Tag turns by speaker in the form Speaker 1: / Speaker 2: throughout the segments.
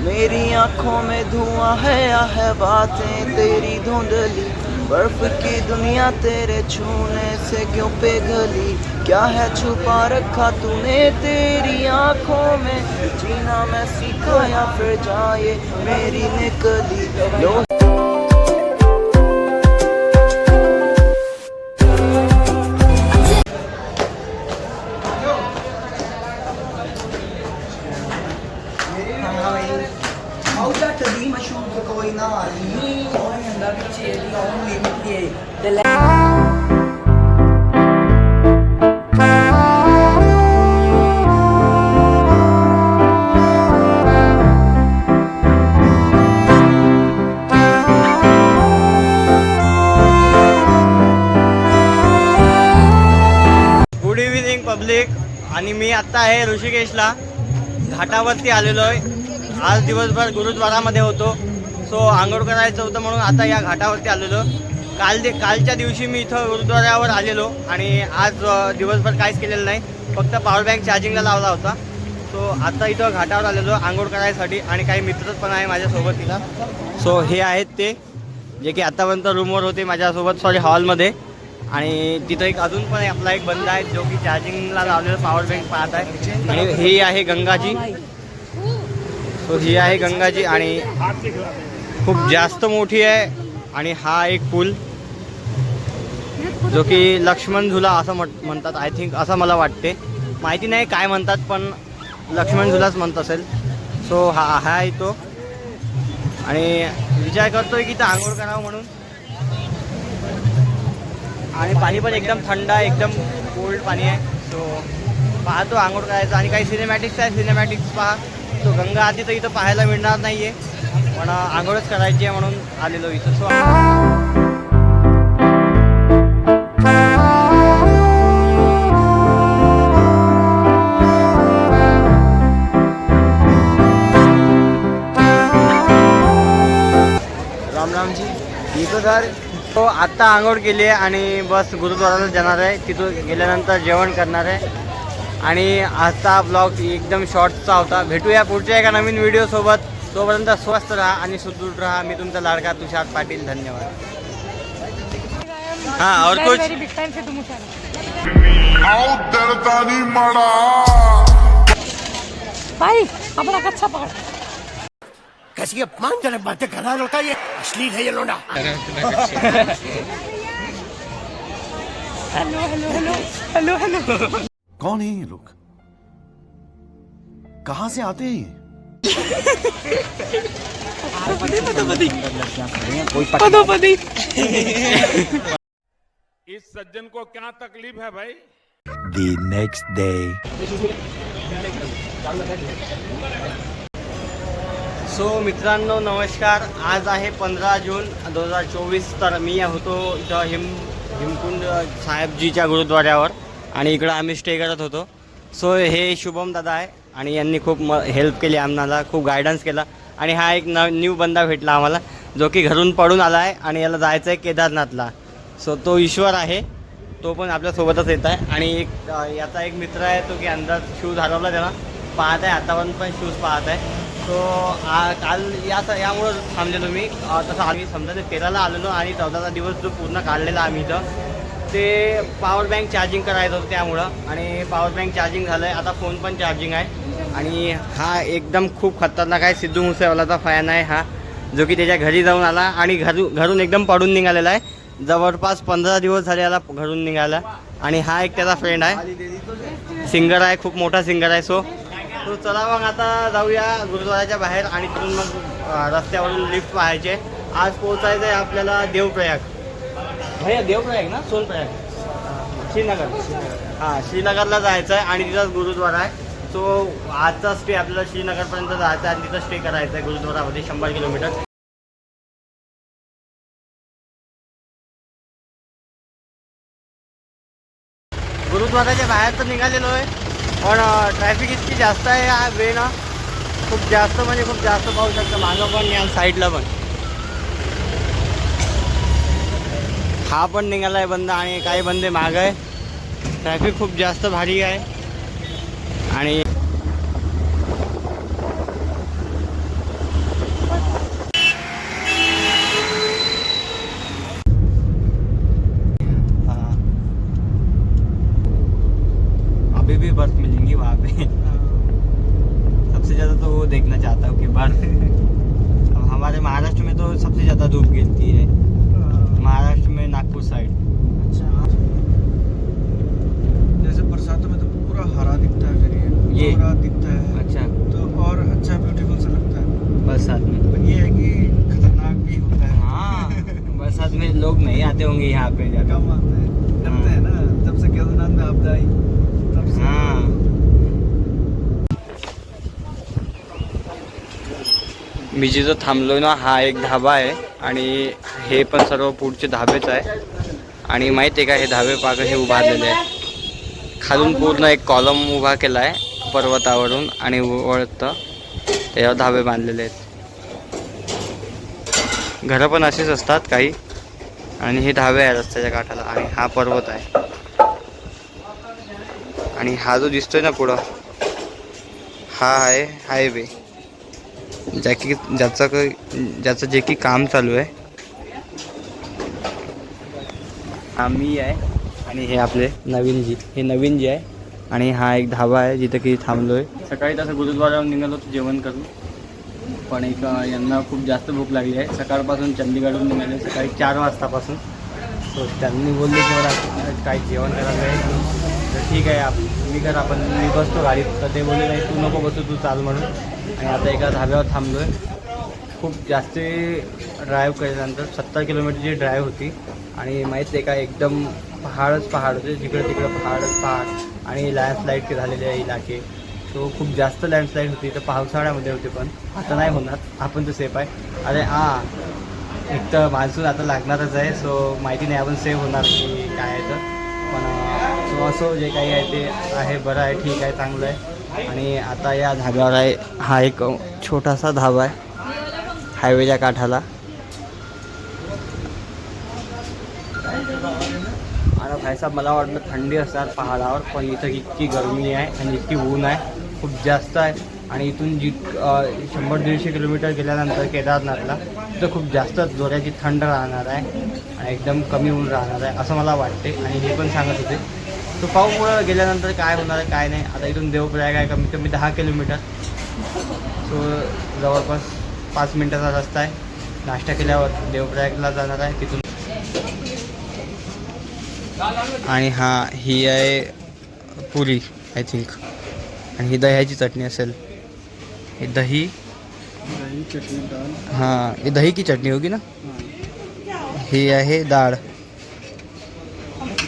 Speaker 1: मेरी आँखों में धुआँ है या है बातें तेरी धुंधली। बर्फ़ की दुनिया तेरे छूने से क्यों पिघली? क्या है छुपा रखा तूने तेरी आँखों में? जीना मैं सीखा या फिर जाए मेरी निकली। लो
Speaker 2: Auda Tadima asciutto con i nari, poi andavi in cieli, ogni limiti delle...
Speaker 3: आणि मी आत्ता आहे ऋषिकेशला घाटावरती आलेलो आहे आज दिवसभर गुरुद्वारामध्ये होतो. सो आंघोळ करायचं होतं म्हणून आता या घाटावरती आलेलो. काल दे कालच्या दिवशी मी इथं गुरुद्वारावर आलेलो आणि आज दिवसभर काहीच केलेलं नाही. फक्त पॉवर बँक चार्जिंगला लावला होता. सो आता इथं घाटावर आलेलो आंघोळ करायसाठी आणि काही मित्रच पण आहे माझ्यासोबत तिला. सो हे आहेत ते. जे की आतापर्यंत रूमवर होते माझ्यासोबत सॉरी हॉलमध्ये आणि तिथं एक अजून पण आपला एक बंद आहे जो की चार्जिंगला लावलेला पॉवर बँक पाहत आहे. आणि ही आहे गंगाजी. तो ही आहे गंगाजी आणि खूप जास्त मोठी आहे आणि हा एक पूल जो की लक्ष्मण झुला असं म्हट म्हणतात. आय थिंक असं मला वाटते. माहिती नाही काय म्हणतात पण लक्ष्मण झुलाच म्हणत असेल. सो हा हा आहे तो. आणि विचार करतोय की तर आंघोळ करावं म्हणून. आणि पाणी पण एकदम थंड आहे एकदम कोल्ड पाणी आहे. सो पाहतो आंघोळ करायचं. आणि काही सिनेमॅटिक्स आहे सिनेमॅटिक्स पहा. तो गंगा आधी तर इथं पाहायला मिळणार नाही आहे पण आंघोळच करायची आहे म्हणून आलेलो इथं. सो राम इथं सर तो आत्ता आंघोळ केली आहे आणि बस गुरुद्वाराला जाणार आहे. तिथून गेल्यानंतर जेवण करणार आहे. आणि आजचा ब्लॉग एकदम शॉर्टचा होता. भेटूया पुढच्या एका नवीन व्हिडिओसोबत तोपर्यंत स्वस्त राहा आणि सुदृढ राहा. मी तुमचा लाडका तुषार पाटील. धन्यवाद. हाँ और कुछ?
Speaker 4: माड़ा
Speaker 5: भाई अपना कच्चा पकड़।
Speaker 6: कैसी अपमानजनक बातें कर रहा है लड़का ये? अश्लील है ये लोडा
Speaker 5: hello hello hello hello hello
Speaker 4: कौन है ये लोग? कहाँ से आते हैं ये?
Speaker 5: पदो
Speaker 7: इस सज्जन को क्या तकलीफ़ है भाई?
Speaker 6: The next day.
Speaker 3: सो मित्रांनो नमस्कार. आज आहे पंधरा जून दोन हज़ार चोवीस तर मी होतो इथं हिम हिमकुंड साहेबजीच्या गुरुद्वाऱ्यावर. आणि इकडं आम्ही स्टे करत होतो. सो हे शुभम दादा आहे आणि यांनी खूप म हेल्प केली आम्हाला खूप गायडन्स केला. आणि हा एक न न्यू बंदा भेटला आम्हाला जो की घरून पडून आला आहे आणि याला जायचं आहे केदारनाथला. सो तो ईश्वर आहे. तो पण आपल्यासोबतच येत आहे. आणि एक याचा एक मित्र आहे तो की अंदाज शूज हरवला त्याला. पाहत आहे आतापर्यंत पण शूज पाहत आहे. सो आ- काल या यामुळं थांबलेलो मी. तसं आम्ही समजा ते तेराला आलेलो आणि चौदाचा दिवस जो पूर्ण काढलेला आम्ही इथं. ते पॉवर बँक चार्जिंग करायचं होतं त्यामुळं. आणि पॉवर बँक चार्जिंग झालं आहे आता फोन पण चार्जिंग आहे. आणि हा एकदम खूप खतरनाक आहे. सिद्धू मुसेवालाचा फॅन आहे हा. जो की त्याच्या घरी जाऊन आला आणि घरू घरून एकदम पडून निघालेला आहे. जवळपास पंधरा दिवस झाले याला घरून निघाला आणि हा एक त्याचा फ्रेंड आहे. सिंगर आहे. खूप मोठा सिंगर आहे सो तो चला मग आता जाऊया गुरुद्वाराच्या बाहेर आणि तिथून मग रस्त्यावरून लिफ्ट पाहायचे. आज पोहोचायचं आहे आपल्याला देवप्रयाग. भैया देवप्रयाग ना? सोनप्रयाग. श्रीनगर. हां श्रीनगरला जायचं आहे आणि तिथंच गुरुद्वारा आहे. सो आजचा स्टे आपल्याला श्रीनगरपर्यंत जायचं आहे आणि तिथं स्टे करायचं आहे गुरुद्वारामध्ये शंभर किलोमीटर. गुरुद्वाराच्या बाहेर तर निघालेलो आहे पण ट्रॅफिक इतकी जास्त आहे या वे ना खूप जास्त म्हणजे खूप जास्त पाहू शकतं मागं पण या साईडला पण. हा पण निघाला आहे बंद आणि काही बंदे माग आहे. ट्रॅफिक खूप जास्त भारी आहे. आणि अभी भी बर्फ मिलेंगी वहाँ पे। सबसे ज़्यादा तो वो देखना चाहता हूँ कि बर्फ। हमारे महाराष्ट्र में तो सबसे ज़्यादा धूप गिरती है। महाराष्ट्र नागपुर साइड
Speaker 1: अच्छा। जैसे बरसातों में तो पूरा हरा दिखता है फिर ये।
Speaker 3: ये?
Speaker 1: पूरा दिखता है।
Speaker 3: अच्छा।
Speaker 1: तो और अच्छा ब्यूटीफुल सा लगता है।
Speaker 3: बरसात में।
Speaker 1: पर ये है कि खतरनाक भी होता है।
Speaker 3: हाँ बरसात में लोग नहीं आते होंगे यहाँ पे ज़्यादा।
Speaker 1: कम आते हैं। डरते हैं ना। जब से केदारनाथ में आपदा आई तब से।
Speaker 3: हाँ। मी जिथं थांबलो ना। हा एक धाबा आहे आणि हे पण सर्व पुढचे धाबेच आहे. आणि माहिती आहे का हे धाबे पाग हे उभारलेले आहे. खालून पूर्ण एक कॉलम उभा केला आहे पर्वतावरून आणि वळतं. त्याच्यावर धाबे बांधलेले आहेत. घरं पण अशीच असतात काही. आणि हे धाबे आहे रस्त्याच्या काठाला आणि हा पर्वत आहे. आणि हा जो दिसतोय ना पुढं हा आहे हायवे ज्या की ज्याचं काही ज्याचं जे की काम चालू आहे. आम्ही मी आहे आणि हे आपले नवीनजी हे नवीनजी आहे आणि हा एक धाबा आहे जिथं की थांबलो आहे सकाळी तसं गुरुद्वारावर निघालो होतो जेवण करून. पण एक यांना खूप जास्त भूक लागली आहे. सकाळपासून चंदीगडहून निघाले सकाळी चार वाजतापासून. सो त्यांनी बोलले की मला काही जेवण करायचं आहे. तर ठीक आहे आप मी कर आपण मी बसतो गाडीत. तर ते बोलले नाही तू नको बसू तू चाल म्हणून. आणि आता एका धाब्यावर थांबलो आहे खूप जास्त ड्राईव्ह केल्यानंतर सत्तर किलोमीटरची ड्राईव्ह होती. आणि माहीत आहे का एकदम पहाडच पहाड होते. जिकडे तिकडे पहाडच पहाड आणि लँडस्लाईड झालेले आहे इलाके. सो खूप जास्त लँडस्लाईड होती. तर पावसाळ्यामध्ये होते पण. आता नाही होणार. आपण तर सेफ आहे. अरे हां. एक तर मान्सून आता लागणारच आहे. सो माहिती नाही आपण सेफ होणार की काय आहे तर. पण सो असो जे काही आहे ते आहे बरं आहे ठीक आहे चांगलं आहे. आणि आता या धाब्यावर आहे हा एक छोटासा धाबा आहे हायवेच्या काठाला. आता भाईसाहेब मला वाटलं थंडी असणार पहाडावर पण इथं इतकी गरमी आहे आणि इतकी ऊन आहे खूप जास्त आहे. आणि इथून जी शंभर दीडशे किलोमीटर गेल्यानंतर केदारनाथला तिथं खूप जास्त जोऱ्याची थंड राहणार आहे आणि एकदम कमी ऊन राहणार आहे असं मला वाटते आणि हे पण सांगत होते तो पुढं गेल्यानंतर काय होणार आहे काय नाही. आता इथून देवप्रयाग आहे कमीत कमी दहा किलोमीटर. सो जवळपास पाच मिनटाचा रस्ता आहे. नाश्ता केल्यावर देवप्रयागला जाणार आहे तिथून. आणि हा ही आहे पुरी आय थिंक आणि ही दह्याची चटणी असेल. ही दही. हां ही दही की चटणी होगी ना? ही. आहे डाळ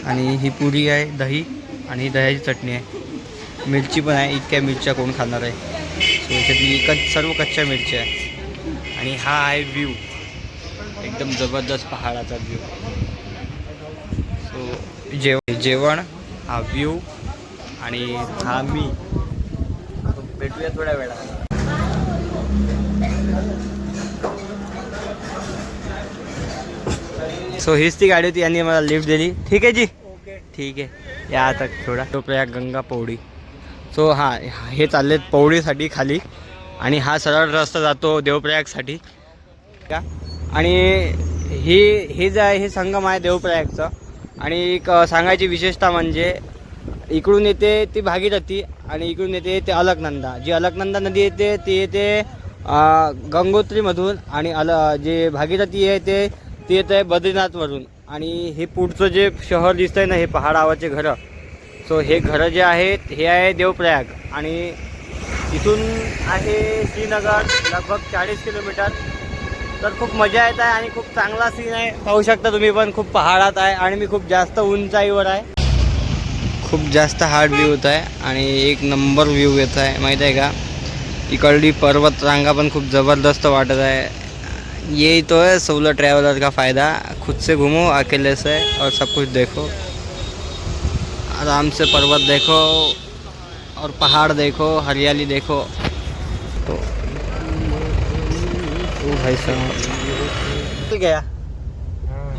Speaker 3: आणि ही पुरी आहे दही आणि दह्याची चटणी आहे. मिरची पण आहे इतक्या मिरच्या कोण खाणार आहे? सो याच्यातली कच सर्व कच्च्या मिरच्या आहे. आणि हा आहे व्ह्यू एकदम जबरदस्त पहाडाचा व्ह्यू सो जेव जेवण हा व्ह्यू आणि हा मी. भेटूया थोड्या वेळा सो हीच ती गाडी होती यांनी मला लिफ्ट दिली. ठीक आहे जी. ठीक आहे. या आता थोडा. तो प्रयाग गंगा पौडी. सो हां हे चाललेत पौडीसाठी खाली. आणि हा सरळ रस्ता जातो देवप्रयागसाठी. का आणि हे हे जे आहे हे संगम आहे देवप्रयागचं. आणि एक सांगायची विशेषता म्हणजे इकडून येते ती भागीरथी आणि इकडून येते ते अलकनंदा. जी अलकनंदा नदी येते ती येते गंगोत्रीमधून आणि अल जे भागीरथी आहे ते ती येते बद्रीनाथवरून. आणि हे पुढचं जे शहर दिसतंय ना हे पहाडावरचे घरं. सो हे घरं जे आहेत हे आहे देवप्रयाग. आणि इथून आहे श्रीनगर लगभग चाळीस किलोमीटर. तर खूप मजा येत आहे आणि खूप चांगला सीन आहे. पाहू शकता तुम्ही पण खूप पहाडात आहे आणि मी खूप जास्त उंचाईवर आहे. खूप जास्त हार्ड व्ह्यू होत आहे आणि एक नंबर व्ह्यू येत आहे माहीत आहे का? इकडली पर्वत रांगा पण खूप ज़बरदस्त वाटत आहे. ये तो है सोलो ट्रैवलर का फ़ायदा। खुद से घूमो अकेले से और सब कुछ देखो। आराम से पर्वत देखो और पहाड़ देखो हरियाली देखो। तो ओ भाई साहब। गया।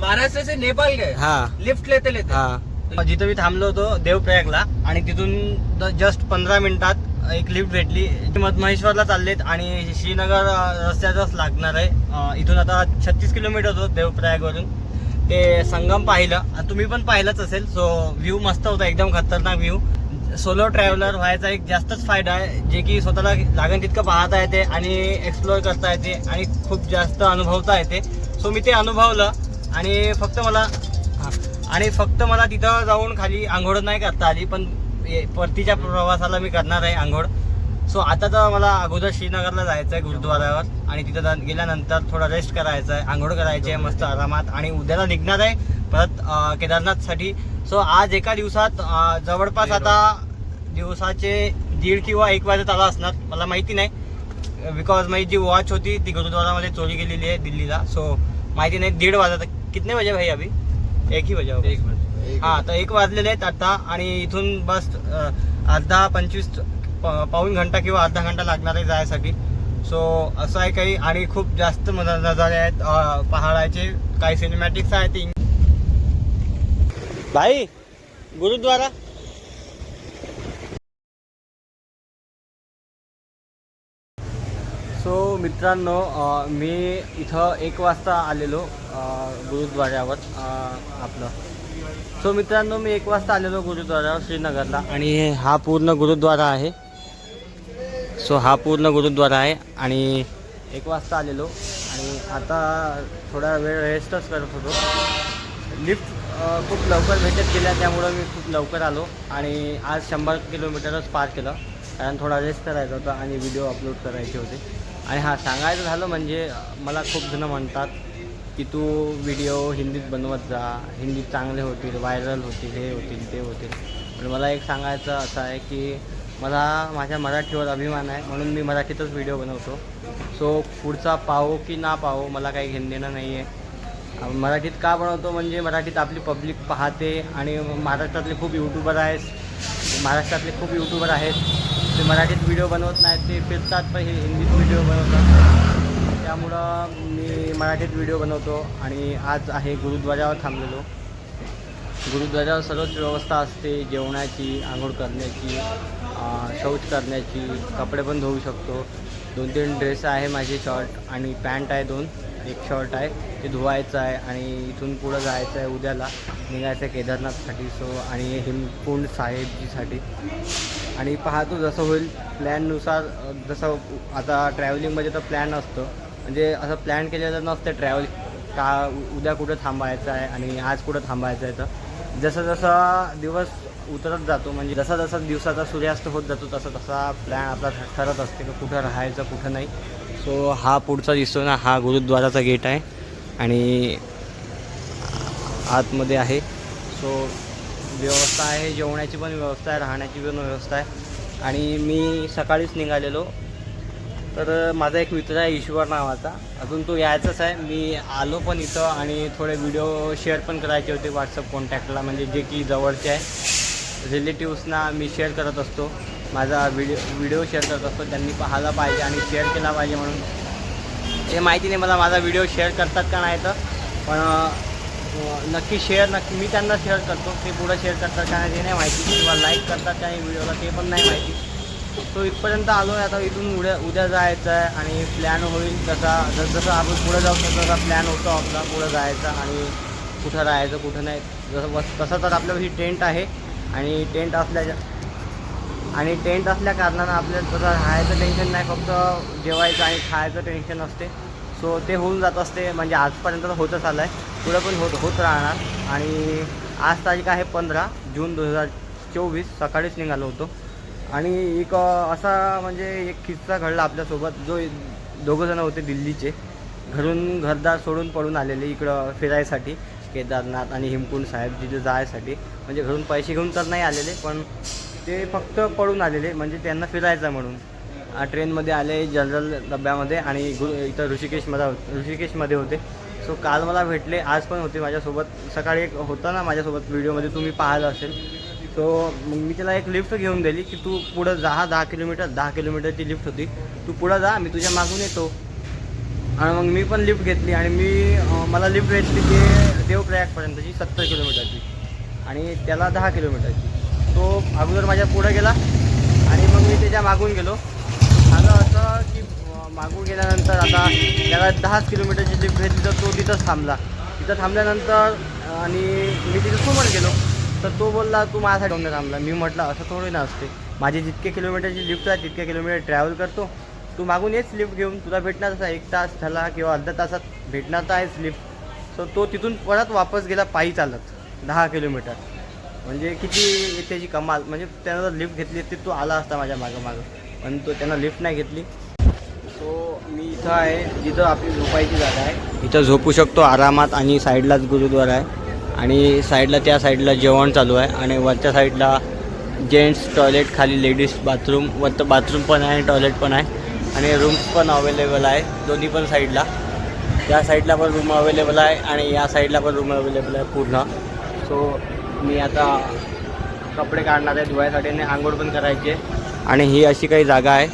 Speaker 2: महाराष्ट्र से नेपाल गए?
Speaker 3: हाँ।
Speaker 2: लिफ्ट लेते लेते
Speaker 3: हा। जिथं मी थांबलो होतो देवप्रयागला आणि तिथून जस्ट पंधरा मिनिटात एक लिफ्ट भेटली. महेश्वरला चाललेत आणि श्रीनगर रस्त्याचाच रस्त्यातच लागणार आहे. इथून आता छत्तीस किलोमीटर होतो देवप्रयागवरून. ते संगम पाहिलं. आणि तुम्ही पण पाहिलंच असेल. सो व्ह्यू मस्त होता. एकदम खतरनाक व्ह्यू सोलो ट्रॅव्हलर व्हायचा एक जास्तच फायदा आहे. जे की स्वतःला लागण तितकं पाहता येते आणि एक्सप्लोअर करता येते आणि खूप जास्त अनुभवता येते. सो मी ते अनुभवलं आणि फक्त मला आणि फक्त मला तिथं जाऊन खाली आंघोळ नाही करता आली. पण परतीच्या प्रवासाला मी करणार आहे आंघोळ. सो आता तर मला अगोदर श्रीनगरला जायचं आहे गुरुद्वारावर आणि तिथं गेल्यानंतर थोडा रेस्ट करायचा आहे आंघोळ करायची आहे मस्त आरामात आणि उद्याला निघणार आहे परत केदारनाथसाठी. सो आज एका दिवसात जवळपास आता दिवसाचे दीड किंवा एक वाजत आला असणार मला माहिती नाही. बिकॉज माझी जी वॉच होती ती गुरुद्वारामध्ये चोरी गेलेली आहे दिल्लीला. सो माहिती नाही दीड वाजत. कितने बजे भाई अभी? एक ही बजा एक हा तर एक वाजलेले आहेत आता आणि इथून बस अर्धा पंचवीस प- पाऊण घंटा किंवा अर्धा घंटा लागणार आहे जायसाठी. सो असं आहे काही आणि खूप जास्त मजा- नजारे आहेत. पहाडाचे काही सिनेमॅटिक्स आहेत. भाई गुरुद्वारा. सो मित्रांनो मी इथं एक वाजता आलेलो गुरुद्वाऱ्यावर आपलं. सो मित्रांनो मी एक वाजता आलेलो गुरुद्वारा श्रीनगरला. आणि हा पूर्ण गुरुद्वारा आहे. सो हा पूर्ण गुरुद्वारा आहे. आणि एक वाजता आलेलो. आणि आता थोडा वेळ रेस्टच करत होतो. लिफ्ट खूप लवकर भेटत गेल्या त्यामुळं मी खूप लवकर आलो. आणि आज शंभर किलोमीटरच पार केलं. कारण थोडा रेस्ट करायचा होता आणि व्हिडिओ अपलोड करायचे होते. आणि हां सांगायचं झालं म्हणजे मला खूप जणं म्हणतात की तू व्हिडिओ हिंदीत बनवत जा. हिंदीत चांगले होतील व्हायरल होतील हे होतील ते होतील. पण मला एक सांगायचं असं आहे की मला माझ्या मराठीवर अभिमान आहे म्हणून मी मराठीतच व्हिडिओ बनवतो. सो पुढचा पाहो की ना पाहो मला काही घेणं देणं नाही आहे मराठीत का बनवतो म्हणजे मराठीत आपली पब्लिक पाहते आणि महाराष्ट्रातले खूप यूट्यूबर आहेत. महाराष्ट्रातले खूप यूट्यूबर आहेत. ते मराठीत व्हिडिओ बनवत नाहीत ते फिरतात पण हे हिंदीत व्हिडिओ बनवतात. त्यामुळं मी मराठीत व्हिडिओ बनवतो आणि आज आहे गुरुद्वारावर थांबलेलो. गुरुद्वारावर सर्वच व्यवस्था असते जेवणाची आंघोळ करण्याची शौच करण्याची कपडे पण धुवू शकतो. दोन तीन ड्रेस आहे माझे शॉर्ट आणि पॅन्ट आहे दोन एक शॉर्ट आहे. ते धुवायचं आहे आणि इथून पुढं जायचं आहे उद्याला. निघायचं आहे केदारनाथसाठी सो आणि हिमकुंड साहेबजीसाठी. आणि पाहतो जसं होईल प्लॅननुसार जसं आता ट्रॅव्हलिंगमध्ये तर प्लॅन असतं. म्हणजे असं प्लॅन केलेलं नसतं ट्रॅव्हल का उद्या कुठं थांबायचं आहे आणि आज कुठं थांबायचं आहे तर. जसं जसा दिवस उतरत जातो म्हणजे जसा जसा दिवसाचा सूर्यास्त होत जातो तसा तसा प्लॅन आपला ठरत असते की कुठं राहायचं कुठं नाही. सो हा पुढचा दिसतो ना हा गुरुद्वाराचा गेट आहे आणि आतमध्ये आहे. सो व्यवस्था आहे जेवणाची पण व्यवस्था आहे राहण्याची पण व्यवस्था आहे. आणि मी सकाळीच निघालेलो. तर माझा एक मित्र आहे ईश्वर नावाचा. अजून तो यायचाच आहे. मी आलो पण इथं आणि थोडे व्हिडिओ शेअर पण करायचे होते व्हॉट्सअप कॉन्टॅक्टला म्हणजे जे की जवळचे आहे. रिलेटिव्सना मी शेअर करत असतो. माझा व्हिडिओ व्हिडिओ शेअर करत असतो. त्यांनी पाहायला पाहिजे आणि शेअर केला पाहिजे म्हणून. हे माहिती नाही मला माझा व्हिडिओ शेअर करतात का नाही तर. पण नक्की शेअर नक्की मी त्यांना शेअर करतो. ते पुढं शेअर करतात का नाही ते नाही माहिती. किंवा लाईक करतात का नाही व्हिडिओला ते पण नाही माहिती. तो इथपर्यंत आलो आहे आता इथून उद्या उद्या जायचं आहे आणि प्लॅन होईल तसा. जसं जसं आपण पुढं जाऊ तसं तसा प्लॅन होतो आपला पुढं जायचा आणि कुठं राहायचं कुठं नाही. जसं बस तसं तर आपल्यापाशी टेंट आहे आणि टेंट असल्याच्या आणि टेंट असल्या कारणानं आपल्याला तसं राहायचं टेन्शन नाही फक्त जेवायचं आणि खायचं टेन्शन असते. सो ते होऊन जात असते. म्हणजे आजपर्यंत तर होतच आलं आहे पुढं पण होत होत राहणार. आणि आज तारीख आहे पंधरा जून दोन हजार चोवीस. सकाळीच निघालो होतो. आणि एक असा म्हणजे एक किस्सा घडला आपल्यासोबत. जो दोघं जण होते दिल्लीचे. घरून घरदार सोडून पडून आलेले इकडं फिरायसाठी केदारनाथ आणि हिमकुंड साहेब जिथे जायसाठी. म्हणजे घरून पैसे घेऊन तर नाही आलेले पण ते फक्त पडून आलेले. म्हणजे त्यांना फिरायचं म्हणून. ट्रेनमध्ये आले जनरल डब्यामध्ये आणि गु इथं ऋषिकेशमध्ये ऋषिकेशमध्ये होते. सो काल मला भेटले आज पण होते माझ्यासोबत. सकाळी एक होता ना माझ्यासोबत व्हिडिओमध्ये तुम्ही पाहिलं असेल. सो मग मी तिला एक लिफ्ट घेऊन दिली की तू पुढं जा दहा किलोमीटर दहा किलोमीटरची लिफ्ट होती. तू पुढं जा मी तुझ्या मागून येतो. आणि मग मी पण लिफ्ट घेतली आणि मी मला लिफ्ट भेटली ते देवप्रयागपर्यंतची सत्तर किलोमीटरची. आणि त्याला दहा किलोमीटरची. तो अगोदर माझ्या पुढं गेला आणि मग मी त्याच्या मागून गेलो. झालं असं की मागून गेल्यानंतर आता त्याला दहाच किलोमीटरची लिफ्ट भेटली तर तो तिथंच थांबला. तिथं थांबल्यानंतर आणि मी तिथं समोर गेलो. तर तो बोलला तू माझ्यासाठी होऊन थांबला. मी म्हटलं असं थोडी ना असते. माझी जितके किलोमीटरची लिफ्ट आहे तितके किलोमीटर ट्रॅव्हल करतो. तू मागून येच लिफ्ट घेऊन. तुला भेटणार तसा एक तास झाला किंवा अर्धा तासात भेटणार तर आहेच लिफ्ट सो तो तिथून परत वापस गेला पायी चालत दहा किलोमीटर म्हणजे किती त्याची कमाल. म्हणजे त्यानं जर लिफ्ट घेतली ती तो आला असता माझ्या मागं मागं पण तो त्यानं लिफ्ट नाही घेतली. सो मी इथं आहे जिथं आपली झोपायची जागा आहे. इथं झोपू शकतो आरामात आणि साईडलाच गुरुद्वारा आहे. आणि साईडला त्या साईडला जेवण चालू आहे आणि वरच्या साईडला जेंट्स टॉयलेट खाली लेडीज बाथरूम वरतं बाथरूम पण आहे आणि टॉयलेट पण आहे. आणि रूम्स पण अवेलेबल आहे दोन्ही पण साईडला. त्या साईडला पण रूम अवेलेबल आहे आणि या साईडला पण रूम अवेलेबल आहे पूर्ण. सो मी आता कपडे काढणार आहे धुवायसाठी आणि आंघोळ पण करायची आहे. आणि ही अशी काही जागा आहे.